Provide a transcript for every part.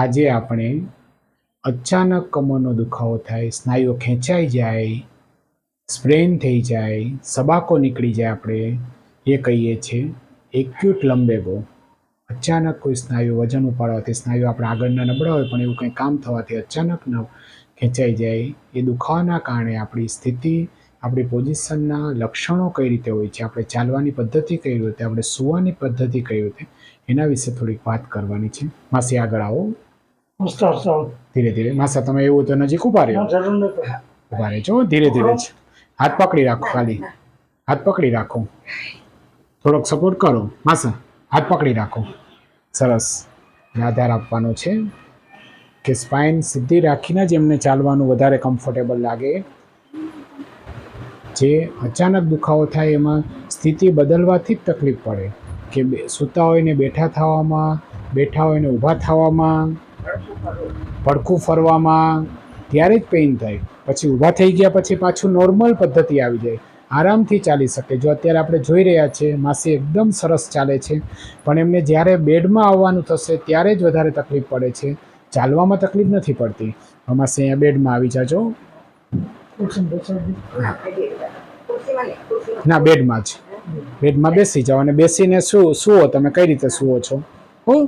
આજે આપણે અચાનક કમરનો દુખાવો થાય, સ્નાયુઓ ખેંચાઈ જાય, સ્પ્રેન થઈ જાય, સબાકો નીકળી જાય આપણે, એ કહીએ છીએ, એક્યુટ લંબેગો અચાનક કોઈ સ્નાયુ વજન ઉપાડવાથી સ્નાયુ આપણે આગળના નબળા હોય, પણ એવું કંઈ કામ થવાથી અચાનક ન ખેંચાઈ જાય. એ દુખાવાના કારણે આપણી સ્થિતિ, આપણી પોઝિશનના લક્ષણો કઈ રીતે હોય છે, આપણે ચાલવાની પદ્ધતિ કઈ રીતે આપણે સુવાની પદ્ધતિ કઈ રીતે, એના વિશે થોડીક વાત કરવાની છે. માસી આગળ આવો. નમસ્કાર સાહેબ ધીરે ધીરે. માસા તમે એવું તો નજીક ઊભા રહ્યો. ઊભા રહેજો ધીરે ધીરે જ. હાથ પકડી રાખો ખાલી. હાથ પકડી રાખો. થોડોક સપોર્ટ કરો. માસા હાથ પકડી રાખો. સરસ. આધાર આપવાનો છે કે સ્પાઇન સીધી રાખીને જ એમને ચાલવાનું વધારે કમ્ફર્ટેબલ લાગે. જે અચાનક દુખાવો થાય એમાં સ્થિતિ બદલવાથી જ તકલીફ પડે. કે બે- સૂતા હોય ને બેઠા થવામાં બેઠા હોય ને ઊભા થવામાં પડખું ફરવામાં ત્યારે જ પેઇન થાય. પછી ઊભા થઈ ગયા પછી પાછું નોર્મલ પદ્ધતિ આવી જાય. આરામથી ચાલી શકે. જો અત્યારે આપણે જોઈ રહ્યા છીએ માસી એકદમ સરસ ચાલે છે. પણ એમને જ્યારે બેડમાં આવવાનું થશે ત્યારે જ વધારે તકલીફ પડે છે. ચાલવામાં તકલીફ નથી પડતી. માસી અહીંયા બેડમાં આવી જાજો. ના બેડમાં જ. બેડમાં બેસી જાઓ અને બેસીને શું સુવો તમે. કઈ રીતે સુવો છો? હો?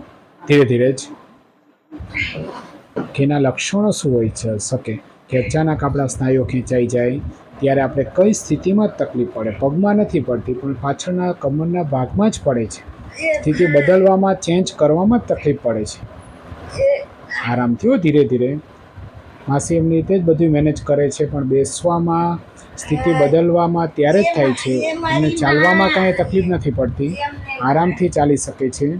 ધીરે ધીરે જ. કે એના લક્ષણો શું હોય છે? શકે. કે અચાનક આપણા સ્નાયુઓ ખેંચાઈ જાય, ત્યારે આપણે કઈ સ્થિતિમાં તકલીફ પડે? પગમાં નથી પડતી, પણ પાછળના કમરના ભાગમાં જ પડે છે. સ્થિતિ બદલવામાં ચેન્જ કરવામાં જ તકલીફ પડે છે. આરામથી થયો ધીરે ધીરે. માસી એમની રીતે જ બધું મેનેજ કરે છે, પણ બેસવામાં, સ્થિતિ બદલવામાં ત્યારે જ થાય છે. અને ચાલવામાં કાંઈ તકલીફ નથી પડતી. આરામથી ચાલી શકે છે.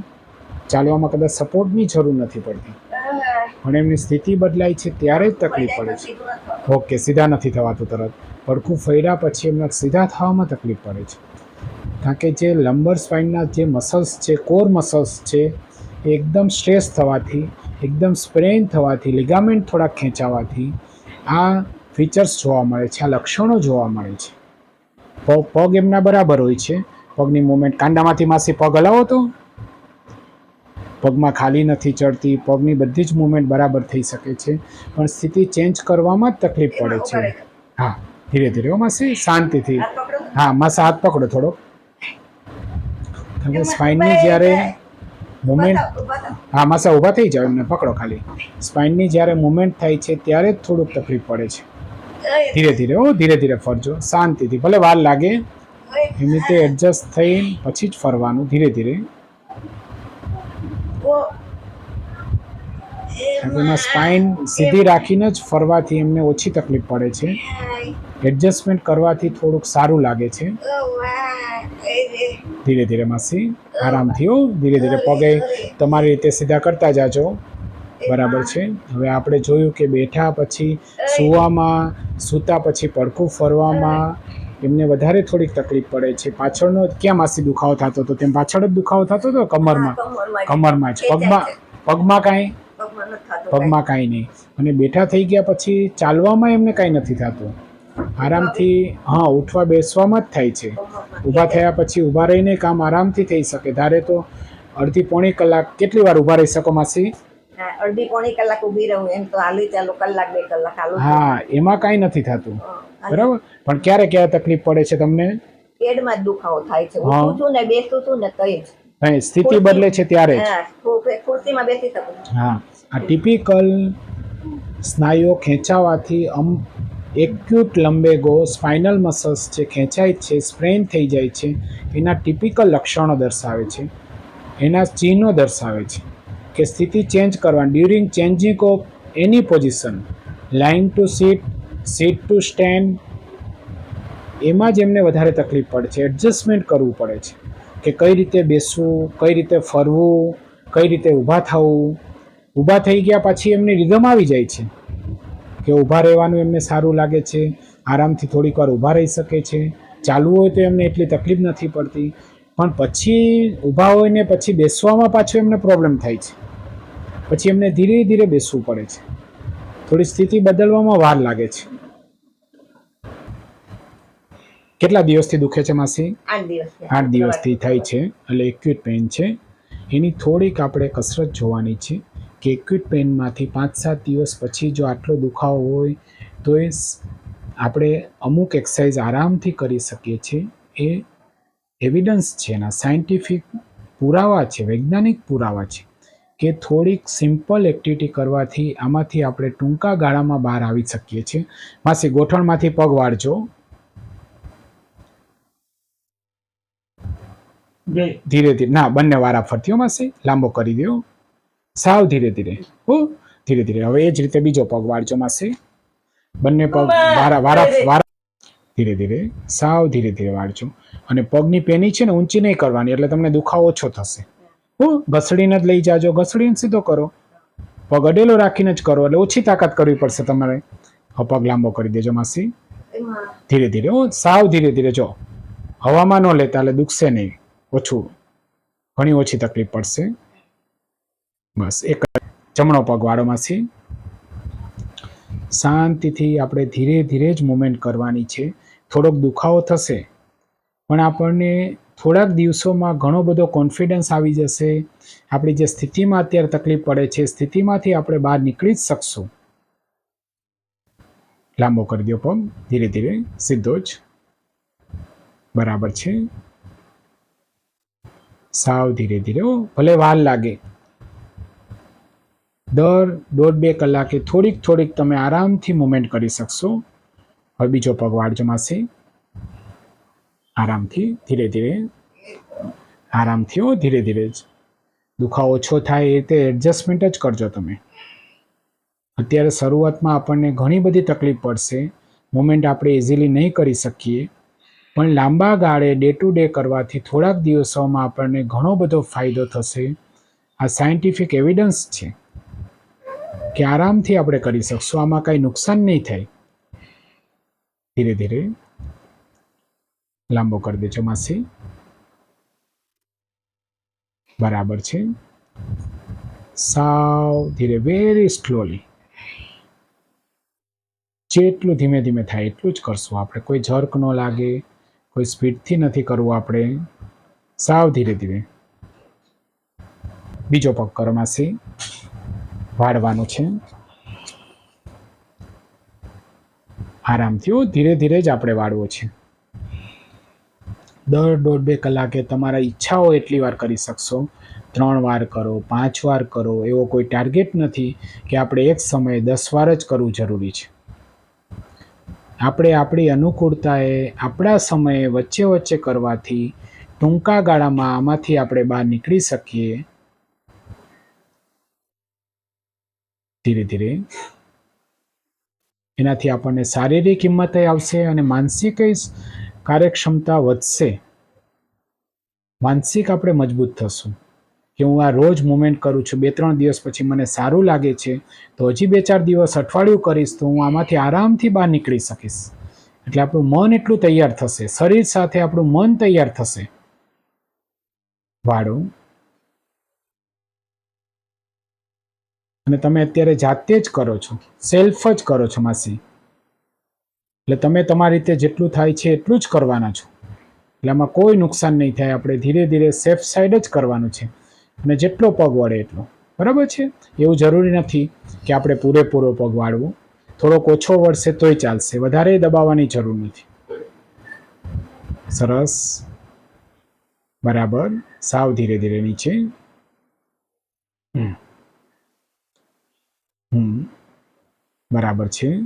ચાલવામાં કદાચ સપોર્ટની જરૂર નથી પડતી. પણ એમની સ્થિતિ બદલાય છે, ત્યારે જ તકલીફ પડે છે. ઓકે, સીધા નથી થવાતું તરત. પડખું ફર્યા પછી એમને સીધા થવામાં તકલીફ પડે છે. કારણ કે જે લંબર સ્પાઇનના જે મસલ્સ છે કોર મસલ્સ છે એકદમ સ્ટ્રેસ થવાથી, એકદમ સ્પ્રેન થવાથી લિગામેન્ટ થોડાક ખેંચાવાથી, આ ફીચર્સ જોવા મળે છે, આ લક્ષણો જોવા મળે છે. પગ પગ એમના બરાબર હોય છે. પગની મુવમેન્ટ કાંડામાંથી માસી પગ હલાવો તો? પગમાં ખાલી નથી ચડતી પગની બધી જ મૂવમેન્ટ બરાબર થઈ શકે છે પણ સ્થિતિ ચેન્જ કરવામાં જ તકલીફ પડે છે. હા ધીરે ધીરે માસી શાંતિથી. હા માસા હાથ પકડો થોડો. કારણ સ્પાઇનની જ્યારે મુમેન્ટ હા માસા ઊભા થઈ જાવ એમને પકડો ખાલી. સ્પાઇનની જ્યારે મુમેન્ટ થાય છે ત્યારે જ થોડુંક તકલીફ પડે છે. ધીરે ધીરે હો ધીરે ધીરે ફરજો શાંતિથી ભલે વાર લાગે. એવી રીતે એડજસ્ટ થઈ પછી જ ફરવાનું ધીરે ધીરે. એમાં સ્પાઇન સીધી રાખીને જ ફરવાથી એમને ઓછી તકલીફ પડે છે. એડજસ્ટમેન્ટ કરવાથી થોડુંક સારું લાગે છે. ધીરે ધીરે માસી, આરામથી હો. ધીરે ધીરે પગે તમારી રીતે સીધા કરતા જાજો. બરાબર છે. હવે આપણે જોયું કે બેઠા પછી સૂવામાં, સૂતા પછી પડખું ફરવામાં એમને વધારે થોડીક તકલીફ પડે છે. પાછળનો ક્યાં માસી દુખાવો થતો હતો? તેમ પાછળ જ દુખાવો થતો હતો? કમરમાં? કમરમાં જ. પગમાં પગમાં કાંઈ? પગમાં કાંઈ. નહીં. અને બેઠા થઈ ગયા પછી ચાલવામાં એમને કાંઈ નથી થતું. આરામથી હા ઉઠવા બેસવામાં જ થાય છે. ઊભા થયા પછી ઊભા રહીને કામ આરામથી થઈ શકે. ધારે તો અડધી પોણી કલાક કેટલી વાર ઊભા રહી શકો માસી? અડધી પોણી કલાક ઊભી રહું એમ તો હાલી ચાલો કલાક બે કલાક હાલું હા એમાં કાંઈ નથી થતું. બરાબર? પણ ક્યારે ક્યારે તકલીફ પડે છે તમને? પેડમાં જ દુખાવો થાય છે. હા. ઊઠું છું ને બેસું છું ને તઈ જ. સ્થિતિ બદલે છે ત્યારે જ. ખુરશીમાં બેસી શકું હા. આ ટિપિકલ સ્નાયુઓ ખેંચાવાથી અમ એક્યુટ લંબેગો સ્પાઇનલ મસલ્સ જે ખેંચાય છે સ્પ્રેન થઈ જાય છે એના ટિપિકલ લક્ષણો દર્શાવે છે. એના ચિહ્નો દર્શાવે છે. કે સ્થિતિ ચેન્જ કરવાની during changing of any position line to sit sit to stand એમાં જ એમને વધારે તકલીફ પડે છે. એડજસ્ટમેન્ટ કરવું પડે છે કે કઈ રીતે બેસવું, કઈ રીતે ફરવું, કઈ રીતે ઊભા થવું. ઊભા થઈ ગયા પછી એમની રિધમ આવી જાય છે કે ઊભા રહેવાનું એમને સારું લાગે છે, આરામથી થોડીક વાર ઊભા રહી શકે છે. ચાલવું હોય તો એમને એટલી તકલીફ નથી પડતી. પણ પછી ઊભા હોઈને પછી બેસવામાં પાછો એમને પ્રોબ્લેમ થાય છે. પછી એમને ધીરે ધીરે બેસવું પડે છે. થોડી સ્થિતિ બદલવામાં વાર લાગે છે. કેટલા દિવસથી દુખે છે માસી? આઠ દિવસથી. થાય છે. એટલે એક્યુટ પેઇન છે. એની થોડીક આપણે કસરત જોવાની છે કે એક્યુટ પેઇનમાંથી પાંચ સાત દિવસ પછી જો આટલો દુખાવો હોય તો એ આપણે અમુક એક્સરસાઇઝ આરામથી કરી શકીએ છીએ. એ એવિડન્સ છે એના સાયન્ટિફિક પુરાવા છે વૈજ્ઞાનિક પુરાવા છે કે થોડીક સિમ્પલ એક્ટિવિટી કરવાથી આમાંથી આપણે ટૂંકા ગાળામાં બહાર આવી શકીએ છીએ. માસી ગોઠણમાંથી પગ વાળજો. ધીરે ધીરે. ના બંને વારા ફરતીઓ માસી. લાંબો કરી દો સાવ ધીરે ધીરે. હો ધીરે ધીરે. હવે એ જ રીતે બીજો પગ વાળજો માસી. બંને પગ વારા વારા વારા. ધીરે ધીરે, સાવ ધીરે ધીરે વાળજો. અને પગની પેની છે ને ઊંચી નહીં કરવાની, એટલે તમને દુખાવો ઓછો થશે. હો, ઘસડીને જ લઈ જાજો, ઘસડીને સીધો કરો. પગ અડેલો રાખીને જ કરો, એટલે ઓછી તાકાત કરવી પડશે તમારે. પગ લાંબો કરી દેજો, માસી. ધીરે ધીરે, હું, સાવ ધીરે ધીરે જો. હવામાં ન લેતા, એટલે દુખશે નહીં. ઓછું. ઘણી ઓછી તકલીફ પડશે. બસ, એક જમણો પગ વાળો, માસી. શાંતિથી આપણે ધીરે ધીરે જ મુમેન્ટ કરવાની છે. થોડોક દુખાવો થશે, પણ આપણને થોડાક દિવસોમાં ઘણો બધો કોન્ફિડન્સ આવી જશે. આપણી જે સ્થિતિમાં અત્યારે તકલીફ પડે છે, સ્થિતિમાંથી આપણે બહાર નીકળી જ શકશું. લાંબો કરી દો પગ, ધીરે ધીરે, સીધો જ. બરાબર છે? સાવ ધીરે ધીરે ભલે વાર લાગે. દર દોઢ બે કલાકે થોડીક થોડીક તમે આરામથી મુવમેન્ટ કરી શકશો. હવે બીજો પગ વાળ જમાશે. આરામથી, ધીરે ધીરે. આરામથી હો, ધીરે ધીરે જ. દુખાવો ઓછો થાય એ રીતે એડજસ્ટમેન્ટ જ કરજો તમે. અત્યારે શરૂઆતમાં આપણને ઘણી બધી તકલીફ પડશે. મુમેન્ટ આપણે ઇઝીલી નહીં કરી શકીએ. પણ લાંબા ગાળે ડે ટુ ડે કરવાથી થોડાક દિવસોમાં આપણને ઘણો બધો ફાયદો થશે. આ સાયન્ટિફિક એવિડન્સ છે. કે આરામથી આપણે કરી શકશું. આમાં કાંઈ નુકસાન નહીં થાય. ધીરે ધીરે લાંબો કરી દેજો માસી બરાબર છે. સાવ ધીરે વેરી સ્લોલી જેટલું ધીમે ધીમે થાય એટલું જ કરશું આપણે. કોઈ ઝર્ક ન લાગે, કોઈ સ્પીડથી નથી કરવું આપણે. સાવ ધીરે ધીરે. બીજો પગ કરો માસી. વાળવાનું છે. આરામથી ધીરે ધીરે જ આપણે વાળવો છે. દર દોઢ બે કલાકે તમારા ઈચ્છા હોય એટલી વાર કરી શકશો. ત્રણ વાર કરો, પાંચ વાર કરો, એવો કોઈ ટાર્ગેટ નથી કે આપણે એક સમયે દસ વાર જ કરવું જરૂરી છે. આપણે આપણી અનુકૂળતાએ આપણા સમયે વચ્ચે વચ્ચે કરવાથી ટૂંકા ગાળામાં આમાંથી આપણે બહાર નીકળી શકીએ. ધીરે ધીરે. એનાથી આપણને શારીરિક હિંમત આવશે અને માનસિક કાર્યક્ષમતા વધશે. માનસિક આપણે મજબૂત થશું. કે હું આ રોજ મુવમેન્ટ કરું છું, બે ત્રણ દિવસ પછી મને સારું લાગે છે, તો હજી બે ચાર દિવસ અઠવાડિયું કરીશ, તો હું આમાંથી આરામથી બહાર નીકળી શકીશ. એટલે આપણું મન એટલું તૈયાર થશે. શરીર સાથે આપણું મન તૈયાર થશે. વાળો અને તમે અત્યારે જાતે જ કરો છો. સેલ્ફ જ કરો છો માસી. એટલે તમે તમારી રીતે જેટલું થાય છે એટલું જ કરવાના છો. એટલે આમાં કોઈ નુકસાન નહીં થાય. આપણે ધીરે ધીરે સેફ સાઈડ જ કરવાનું છે. અને જેટલો પગ વળે એટલો. બરાબર છે? એવું જરૂરી નથી કે આપણે પૂરેપૂરો પગ વાળવો. થોડોક ઓછો વળશે તોય ચાલશે. વધારે દબાવવાની જરૂર નથી. સરસ. બરાબર. સાવ ધીરે ધીરે નીચે. હમ. હમ બરાબર છે.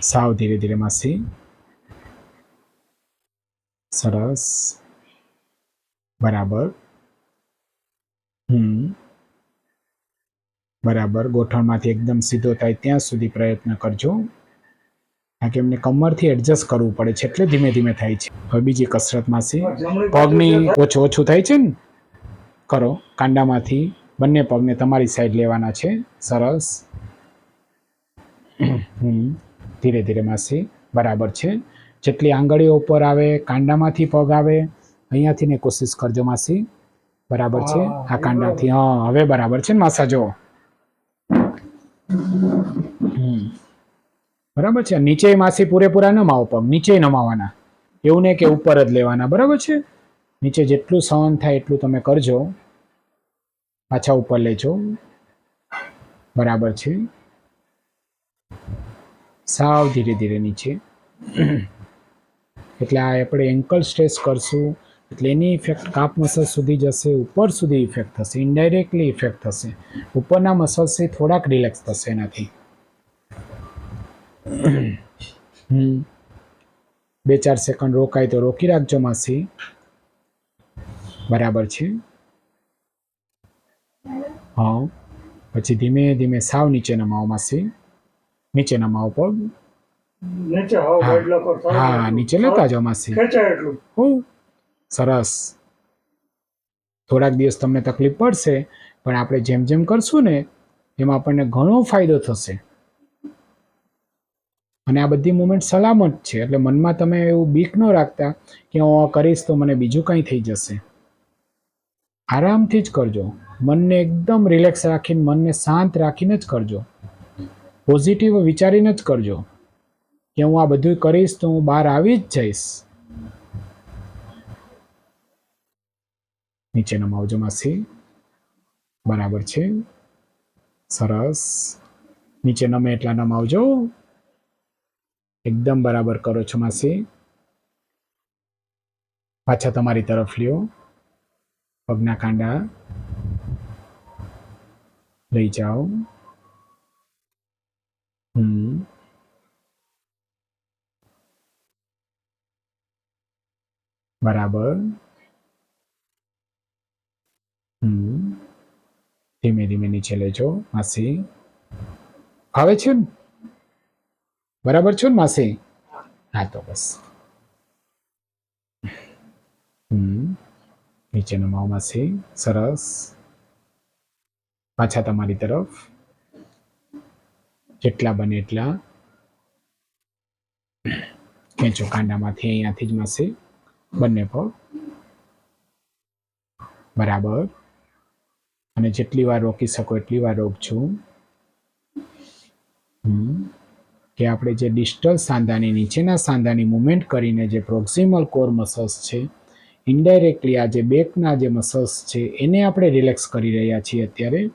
સાવ ધીરે ધીરે માસી. સરસ. બરાબર. હમ. બરાબર. ગોઠણમાંથી એકદમ સીધો થાય ત્યાં સુધી પ્રયત્ન કરજો. કારણ કે એમને કમરથી એડજસ્ટ કરવું પડે છે એટલે ધીમે ધીમે થાય છે. હવે બીજી કસરતમાંથી જમણી પગની ઓછું ઓછું થાય છે ને? કરો. કાંડામાંથી. બંને પગને તમારી સાઈડ લેવાના છે. સરસ. ધીરે ધીરે માસી બરાબર છે. જેટલી આંગળીઓ ઉપર આવે કાંડામાંથી પગ આવે અહીંયાથી ને કોશિશ કરજો માસી. બરાબર છે? આ કાંડાથી. હા હવે બરાબર છે ને માસા જો બરાબર છે? નીચે માસી પૂરેપૂરા નમાવો પગ નીચે નમાવાના. એવું નહીં કે ઉપર જ લેવાના. બરાબર છે? નીચે જેટલું સહન થાય એટલું તમે કરજો. પાછા ઉપર લેજો બરાબર છે. સાવ ધીરે ધીરે નીચે. એટલે આ આપણે એન્કલ સ્ટ્રેસ કરશું. એટલે એની ઇફેક્ટ કાપ મસલ સુધી જશે, ઉપર સુધી ઇફેક્ટ થશે ઇનડાયરેક્ટલી ઇફેક્ટ થશે. ઉપરના મસલ્સથી થોડાક રિલેક્સ થશે એનાથી. બે ચાર સેકન્ડ રોકાય તો રોકી રાખજો માસી. બરાબર છે. હા પછી ધીમે ધીમે સાવ નીચેના નમાવો માસી નીચે નમાવો પગ નીચે હાવ હા. પર હા નીચે લેતા જાઓ માસી સરસ. થોડાક દિવસ તમને તકલીફ પડશે પણ આપણે જેમ જેમ કરશું ને એમાં આપણને ઘણો ફાયદો થશે. અને આ બધી મુમેન્ટ સલામત છે. એટલે મનમાં તમે એવું બીક ન રાખતા કે હું કરીશ તો મને બીજું કંઈ થઈ જશે. આરામથી જ કરજો. મનને એકદમ રિલેક્સ રાખીને, મનને શાંત રાખીને જ કરજો. પોઝિટિવ વિચારીને જ કરજો. કે હું આ બધું કરીશ તો હું બહાર આવી જ જઈશ. નીચે નમાવજો માસી. બરાબર છે. સરસ. નીચે નમે એટલા નમાવજો એકદમ બરાબર કરો છો માસી. પાછા તમારી તરફ લ્યો. પગના કાંડા લઈ જાઓ હમ, બરાબર, હમ, ધીમે ધીમે નીચે લેજો, માસી. ફાવે છે ને? બરાબર છો ને, માસી? હા, તો બસ. હમ. નીચે નમાવો માસી સરસ. પાછા તમારી તરફ. જેટલા બને એટલા. ખેંચો કાંડામાંથી અહીંયાથી જ મળશે બંને પગ. બરાબર. અને જેટલી વાર રોકી શકો એટલી વાર રોકજો કે આપણે જે ડિસ્ટલ સાંધાની નીચેના સાંધાની મુવમેન્ટ કરીને જે પ્રોક્સિમલ કોર મસલ્સ છે ઇનડાયરેક્ટલી આ જે બેકના જે મસલ્સ છે, એને આપણે રિલેક્સ કરી રહ્યા છીએ અત્યારે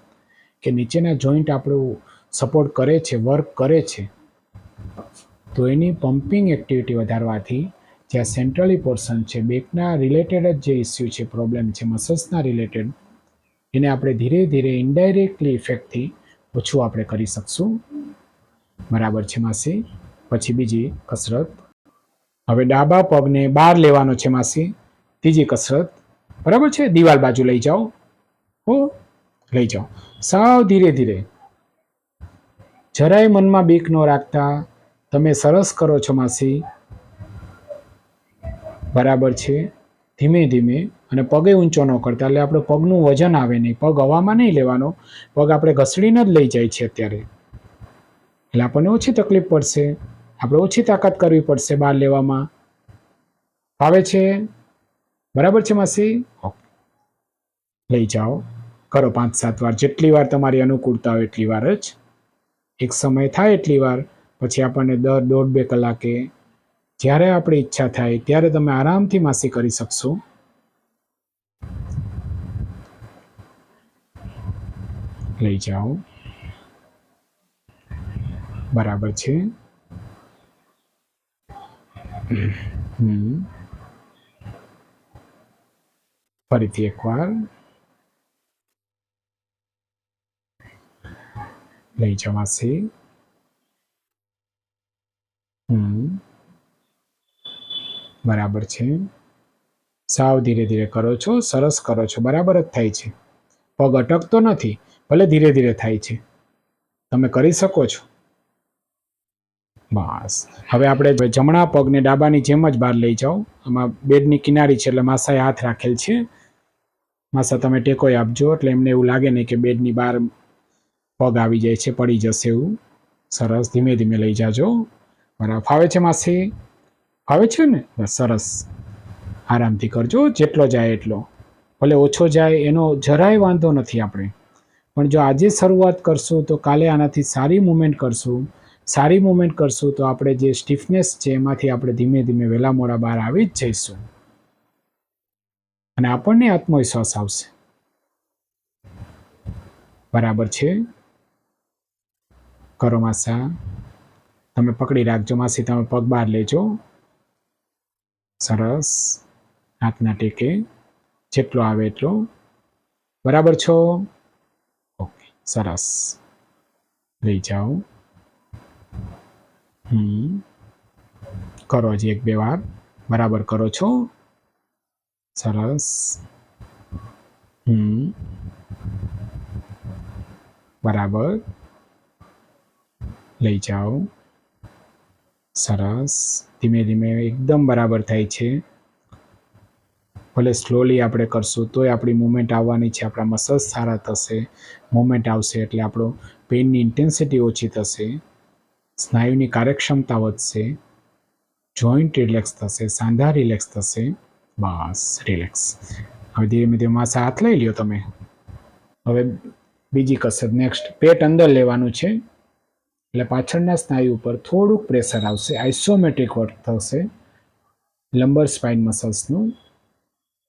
કે નીચેના જોઈન્ટ આપણું સપોર્ટ કરે છે વર્ક કરે છે. તો એની પમ્પિંગ એક્ટિવિટી વધારવાથી જ્યાં સેન્ટ્રલી પોર્શન છે બેકના રિલેટેડ જ જે ઇસ્યુ છે પ્રોબ્લેમ છે મસલ્સના રિલેટેડ એને આપણે ધીરે ધીરે ઇન્ડાયરેક્ટલી ઇફેક્ટથી ઓછું આપણે કરી શકશું. બરાબર છે, માસી? પછી બીજી કસરત. હવે ડાબા પગને બહાર લેવાનો છે, માસી. ત્રીજી કસરત. બરાબર છે? દિવાલ બાજુ લઈ જાઓ. હો, લઈ જાઓ. સાવ ધીરે ધીરે. જરાય મનમાં બીક ન રાખતા. તમે સરસ કરો છો માસી. બરાબર છે? ધીમે ધીમે. અને પગે ઊંચો ન કરતા. એટલે આપણે પગનું વજન આવે નહીં. પગ હવામાં નહીં લેવાનો. પગ આપણે ઘસડીને જ લઈ જાય છે અત્યારે. એટલે આપણને ઓછી તકલીફ પડશે. આપણે ઓછી તાકાત કરવી પડશે બહાર લેવામાં. ફાવે છે? બરાબર છે માસી. લઈ જાઓ. કરો પાંચ સાત વાર. જેટલી વાર તમારી અનુકૂળતા હોય એટલી વાર જ. એક સમય થાય એટલી વાર પછી આપણને દર દોઢ બે કલાકે જ્યારે આપણી ઈચ્છા થાય ત્યારે તમે આરામથી માસી કરી શકશો. લઈ જાઓ. બરાબર છે. હમ. ફરીથી એકવાર. લઈ માસી હમ. બરાબર છે. સાવ ધીરે ધીરે કરો છો, સરસ કરો છો. બરાબર જ થાય છે. પગ અટકતો નથી, ભલે ધીરે ધીરે થાય છે. તમે કરી શકો છો. બસ. હવે આપણે જમણા પગને ડાબાની જેમ જ બહાર લઈ જાઓ. આમાં બેડની કિનારી છે એટલે માસાએ હાથ રાખેલ છે. માસા, તમે ટેકોય આપજો. એટલે એમને એવું લાગે નહીં કે બેડની બહાર પગ આવી જાય છે, પડી જશે એવું. સરસ, ધીમે ધીમે લઈ જાજો. બરાબર. ફાવે છે માસી? ફાવે છે ને? બસ, સરસ. આરામથી કરજો. જેટલો જાય એટલો. ભલે ઓછો જાય, એનો જરાય વાંધો નથી આપણે. પણ જો આજે શરૂઆત કરશું, તો કાલે આનાથી સારી મુવમેન્ટ કરશું. સારી મુવમેન્ટ કરશું, તો આપણે જે સ્ટીફનેસ છે, એમાંથી આપણે ધીમે ધીમે વહેલા મોડા બહાર આવી જ જઈશું. અને આપણને આત્મવિશ્વાસ આવશે. બરાબર છે? કરો માસા. તમે પકડી રાખજો માસી, તમે પગ બહાર લેજો. સરસ. હાથના ટેકે. જેટલો આવે એટલો. બરાબર છો? ઓકે, સરસ. લઈ જાઓ. હમ. કરો હજી એક બે વાર. બરાબર કરો છો? સરસ હમ બરાબર લઈ જાઓ સરસ ધીમે ધીમે એકદમ બરાબર થાય છે ભલે સ્લોલી આપણે કરશું તોય આપણી મુવમેન્ટ આવવાની છે આપણા મસલ્સ સારા થશે મુવમેન્ટ આવશે એટલે આપણો પેઇનની ઇન્ટેન્સિટી ઓછી થશે સ્નાયુની કાર્યક્ષમતા વધશે જોઈન્ટ રિલેક્સ થશે સાંધા રિલેક્સ થશે બસ રિલેક્સ હવે ધીમે ધીમે હાથ લઈ લ્યો તમે. હવે બીજી કસરત નેક્સ્ટ પેટ અંદર લેવાનું છે. એટલે પાછળના સ્નાયુ ઉપર થોડુંક પ્રેશર આવશે આઇસોમેટ્રિક વર્ક થશે. લંબર સ્પાઇન મસલ્સનું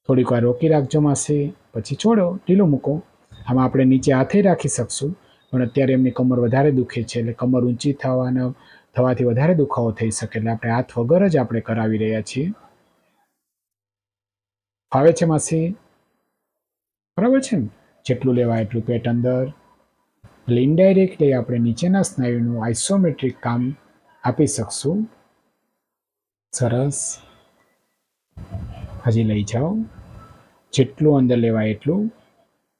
થોડીક વાર રોકી રાખજો માસે પછી છોડો, ઢીલું મૂકો. આમાં આપણે નીચે હાથે રાખી શકશું, પણ અત્યારે એમની કમર વધારે દુખે છે, એટલે કમર ઊંચી થવાના, થવાથી વધારે દુખાવો થઈ શકે, એટલે આપણે હાથ વગર જ આપણે કરાવી રહ્યા છીએ. ફાવે છે માસી? બરાબર છે ને? જેટલું લેવાય એટલું પેટ અંદર. એટલે ઇનડાયરેક્ટલી આપણે નીચેના સ્નાયુનું આઇસોમેટ્રિક કામ આપી શકશું. સરસ. હજી લઈ જાઓ. જેટલું અંદર લેવાય એટલું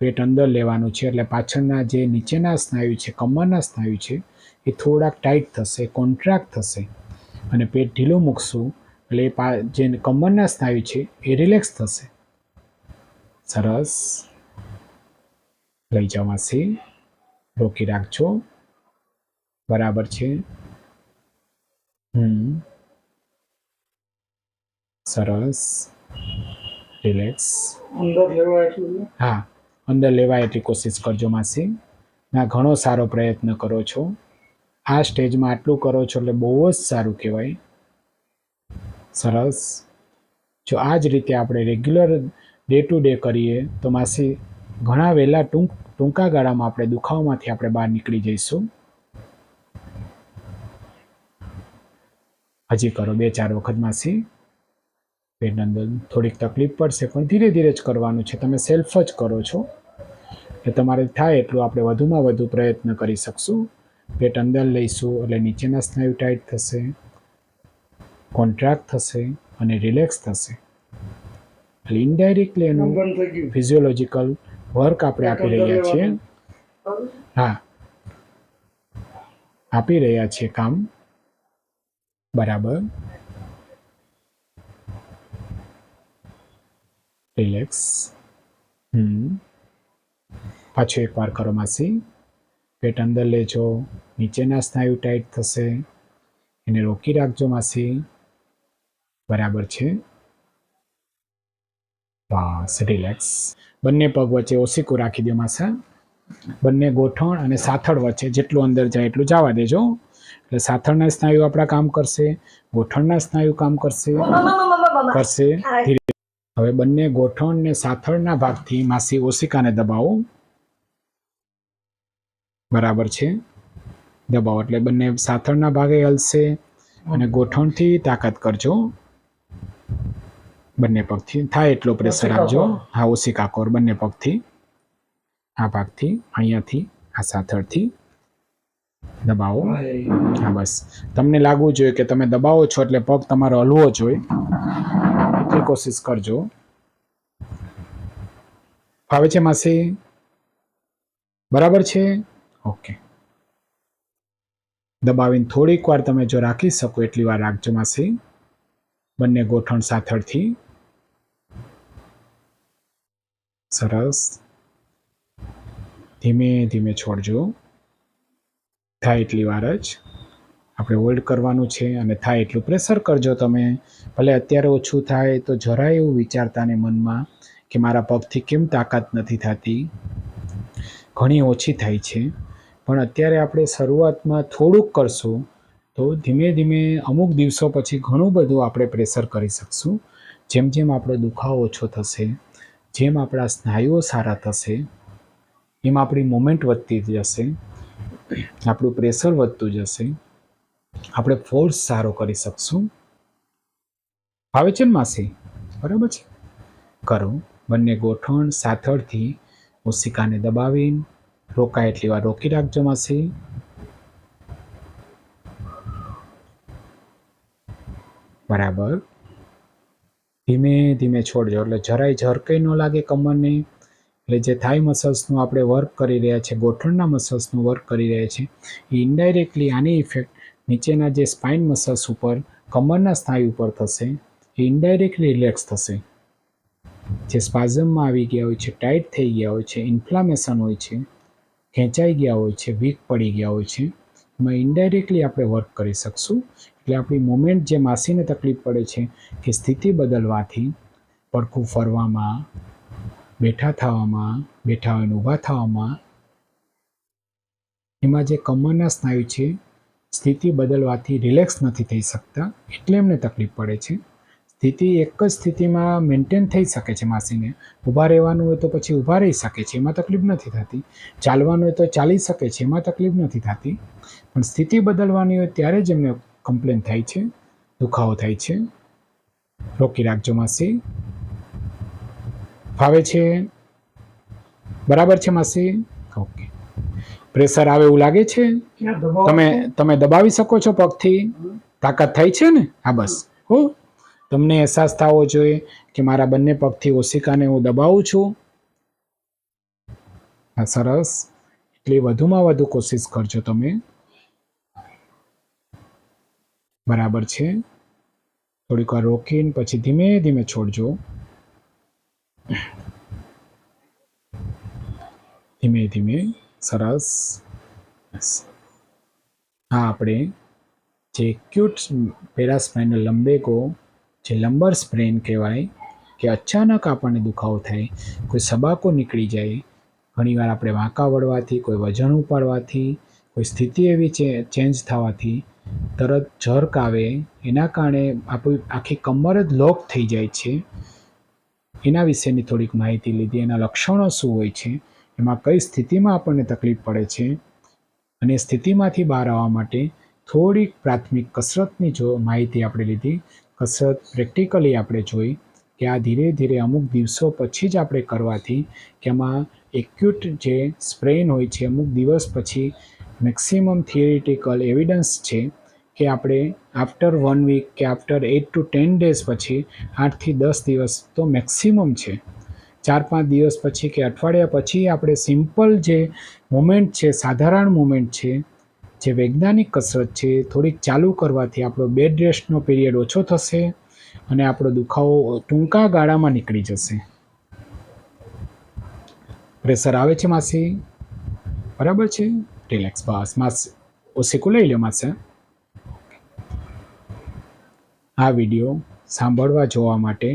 પેટ અંદર લેવાનું છે. એટલે પાછળના જે નીચેના સ્નાયુ છે, કમરના સ્નાયુ છે, એ થોડાક ટાઈટ થશે કોન્ટ્રાક્ટ થશે. અને પેટ ઢીલું મૂકશું. એટલે એ પા જે કમરના સ્નાયુ છે એ રિલેક્સ થશે. સરસ. લઈ જાઓ માસી રોકી રાખજો. બરાબર છે. હમ. સરસ. રિલેક્સ અંદર હા. અંદર લેવાય એટલી કોશિશ કરજો માસી. ના ઘણો સારો પ્રયત્ન કરો છો. આ સ્ટેજમાં આટલું કરો છો એટલે બહુ જ સારું કહેવાય. સરસ. જો આ જ રીતે આપણે રેગ્યુલર ડે ટુ ડે કરીએ, તો માસી ઘણા વહેલા ટૂંક, ટૂંકા ગાળામાં આપણે દુખાવામાંથી આપણે બહાર નીકળી જઈશું. હજી કરો બે, ચાર વખત માસી. પેટ અંદર થોડીક તકલીફ પડશે, પણ ધીરે ધીરે જ કરવાનું છે. તમે સેલ્ફ જ કરો છો. એટલે તમારે થાય એટલું આપણે વધુમાં વધુ પ્રયત્ન કરી શકશું. પેટ અંદર લઈશું, એટલે નીચેના સ્નાયુ ટાઈટ થશે. કોન્ટ્રાક્ટ થશે અને રિલેક્સ થશે. એટલે ઇનડાયરેક્ટલી એનું ફિઝિયોલોજીકલ વર્ક આપણે આપી રહ્યા છીએ. હા. આપી રહ્યા છીએ કામ. બરાબર. Relax hmm. પાછું એકવાર કરો માસી. પેટ અંદર લેજો. નીચેના સ્નાયુ ટાઈટ થશે. એને રોકી રાખજો માસી. બરાબર છે? બસ રિલેક્સ બંને પગ વચ્ચે ઓસીકું રાખી દો માસા. બંને ગોઠણ અને સાથળ વચ્ચે જેટલું અંદર જાય એટલું જવા દેજો. એટલે સાથળના સ્નાયુ આપણા કામ કરશે, ગોઠણના સ્નાયુ કામ કરશે કરશે. હવે બંને ગોઠણ ને સાથળના ભાગથી માસી ઓસિકાને દબાવો. બરાબર છે? દબાવો એટલે બંને સાથળના ભાગે હલશે અને ગોઠણથી તાકાત કરજો. બંને પગથી. થાય એટલો પ્રેશર આપજો. હા ઓશિકા કોર બંને પગથી. આ ભાગથી અહીંયાથી આ સાથળથી. દબાવો. હા, હા બસ. તમને લાગવું જોઈએ કે તમે દબાવો છો એટલે પગ તમારો હલવો જોઈએ એટલી કોશિશ કરજો. ફાવે છે માસી? બરાબર છે? ઓકે. દબાવીને થોડીક વાર તમે જો રાખી શકો એટલી વાર રાખજો માસી. બંને ગોઠણ સાથળથી. સરસ. ધીમે ધીમે છોડજો. થાય એટલી વાર જ. આપણે હોલ્ડ કરવાનું છે અને થાય એટલું પ્રેશર કરજો તમે. ભલે અત્યારે ઓછું થાય તો જરાય એવું વિચારતા ને મનમાં કે મારા પગથી કેમ તાકાત નથી થતી. ઘણી ઓછી થાય છે. પણ અત્યારે આપણે શરૂઆતમાં થોડુંક કરશું તો ધીમે ધીમે અમુક દિવસો પછી ઘણું બધું આપણે પ્રેશર કરી શકશું. જેમ જેમ આપણો દુખાવો ઓછો થશે જેમ આપણા સ્નાયુઓ સારા થશે, એમ આપણી મુમેન્ટ વધતી જશે, આપણું પ્રેશર વધતું જશે, આપણે ફોર્સ સારો કરી શકશું. ફાવે છે ને માસી? બરાબર છે. કરો. બંને ગોઠણ સાથળથી ઓશિકાને દબાવીને, રોકાય એટલી વાર રોકી રાખજો માસી. બરાબર. ધીમે ધીમે છોડજો. એટલે જરાય ઝરકઈ ન લાગે કમરને. એટલે જે થાઈ મસલ્સનું આપણે વર્ક કરી રહ્યા છે, ગોઠણના મસલ્સનું વર્ક કરી રહ્યા છે, એ ઇનડાયરેક્ટલી આની ઇફેક્ટ નીચેના જે સ્પાઇન મસલ્સ ઉપર, કમરના સ્નાયુ ઉપર થશે, એ ઇનડાયરેક્ટલી રિલેક્સ થશે. જે સ્પાઝમમાં આવી ગયા હોય છે ટાઈટ થઈ ગયા હોય છે ઇન્ફ્લામેશન હોય છે, ખેંચાઈ ગયા હોય છે વીક પડી ગયા હોય છે, એમાં ઇનડાયરેક્ટલી આપણે વર્ક કરી શકશું. એટલે આપણી મુમેન્ટ જે માસીને તકલીફ પડે છે કે સ્થિતિ બદલવાથી પડખું ફરવામાં, બેઠા થવામાં, બેઠા હોય ઊભા થવામાં, એમાં જે કમરના સ્નાયુ છે, સ્થિતિ બદલવાથી રિલેક્સ નથી થઈ શકતા, એટલે એમને તકલીફ પડે છે. સ્થિતિ એક જ સ્થિતિમાં મેન્ટેન થઈ શકે છે માસીને. ઊભા રહેવાનું હોય તો પછી ઊભા રહી શકે છે, એમાં તકલીફ નથી થતી. ચાલવાનું હોય તો ચાલી શકે છે, એમાં તકલીફ નથી થતી. પણ સ્થિતિ બદલવાની હોય ત્યારે જ એમને કમ્પ્લેન થાય છે દુખાવો થાય છે રોકી રાખજો માસી. ફાવે છે? બરાબર છે માસી? ઓકે. પ્રેશર આવે એવું લાગે છે? તમે તમે દબાવી શકો છો પગથી? તાકાત થાય છે ને? હા બસ. હો. તમને અહેસાસ થવો જોઈએ કે મારા બંને પગથી ઓશિકાને હું દબાવું છું? હા સરસ. એટલે વધુમાં વધુ કોશિશ કરજો તમે. બરાબર છે. થોડીક વાર રોકીને પછી ધીમે ધીમે છોડજો. ધીમે ધીમે, સરસ. હા આપણે જે ક્યુટ પેરાસ્પાઇનલ લંબેકો જે લંબર સ્પ્રેન કહેવાય, કે અચાનક આપણને દુખાવો થાય, કોઈ સબાકો નીકળી જાય, ઘણીવાર આપણે વાંકા વળવાથી, કોઈ વજન ઉપાડવાથી, કોઈ સ્થિતિ એવી ચેન્જ થવાથી તરત જર્ક આવે એના કારણે આપણી આખી કમર જ લોક થઈ જાય છે. એના વિશેની થોડીક માહિતી લીધી. એના લક્ષણો શું હોય છે? એમાં કઈ સ્થિતિમાં આપણને તકલીફ પડે છે? અને સ્થિતિમાંથી બહાર આવવા માટે થોડીક પ્રાથમિક કસરતની જો માહિતી આપણે લીધી. કસરત પ્રેક્ટિકલી આપણે જોઈ કે આ ધીરે ધીરે અમુક દિવસો પછી જ આપણે કરવાથી કે એમાં એક્યુટ જે સ્પ્રેન હોય છે, અમુક દિવસ પછી મેક્સિમમ થિયરિટિકલ એવિડન્સ છે કે આપણે આફ્ટર વન વીક કે after eight to ten days પછી આઠથી દસ દિવસ તો મેક્સિમમ છે. ચાર પાંચ દિવસ પછી કે અઠવાડિયા પછી આપણે સિમ્પલ જે મુમેન્ટ છે, સાધારણ મુમેન્ટ છે, જે વૈજ્ઞાનિક કસરત છે, થોડીક ચાલુ કરવાથી આપણો બેડ રેસ્ટનો પીરિયડ ઓછો થશે અને આપણો દુખાવો ટૂંકા ગાળામાં નીકળી જશે. પ્રેશર આવે છે માસી? બરાબર છે? રિલેક્સ બસ માસ ઓશિકું લઈ લો માસે આ વીડિયો સાંભળવા જોવા માટે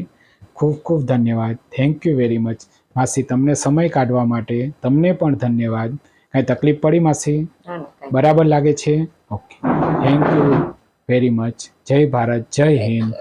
ખૂબ ખૂબ ધન્યવાદ. થેન્ક યુ વેરી મચ માસી તમને સમય કાઢવા માટે તમને પણ ધન્યવાદ. કાંઈ તકલીફ પડી માસી બરાબર લાગે છે? Okay thank you very much જય ભારત જય હિન્દ.